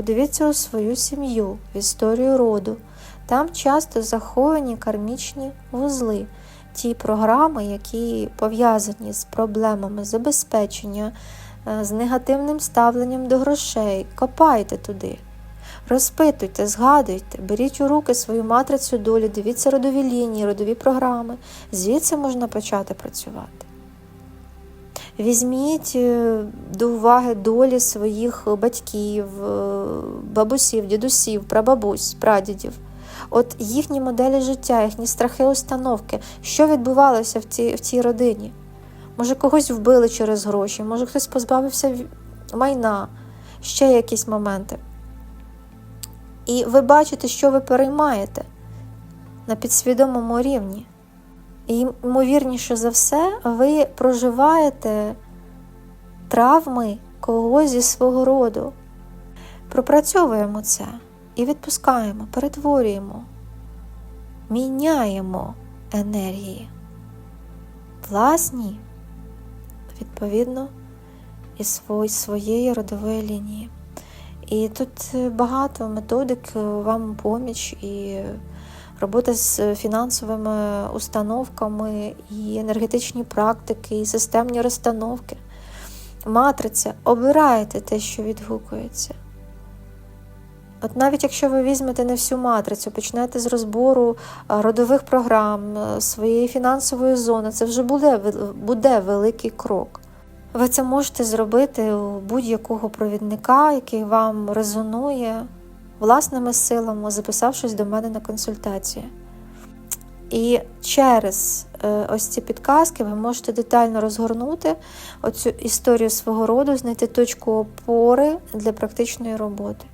подивіться у свою сім'ю, в історію роду. Там часто заховані кармічні вузли, ті програми, які пов'язані з проблемами забезпечення, е, з негативним ставленням до грошей. Копайте туди. Розпитуйте, згадуйте, беріть у руки свою матрицю долі, дивіться родові лінії, родові програми. Звідси можна почати працювати. Візьміть е, до уваги долі своїх батьків, е, бабусів, дідусів, прабабусь, прадідів. От їхні моделі життя, їхні страхи, установки, що відбувалося в цій, в цій родині. Може, когось вбили через гроші, може хтось позбавився майна, ще якісь моменти. І ви бачите, що ви переймаєте на підсвідомому рівні. І ймовірніше за все, ви проживаєте травми когось зі свого роду. Пропрацьовуємо це і відпускаємо, перетворюємо, міняємо енергії власні, відповідно, свої- своєї родової лінії. І тут е, багато методик е, вам поміч і робота з фінансовими установками, і енергетичні практики, і системні розстановки. Матриця, обирайте те, що відгукується. От навіть якщо ви візьмете не всю матрицю, почнете з розбору родових програм, своєї фінансової зони, це вже буде, буде великий крок. Ви це можете зробити у будь-якого провідника, який вам резонує власними силами, записавшись до мене на консультацію. І через е, ось ці підказки ви можете детально розгорнути оцю історію свого роду, знайти точку опори для практичної роботи.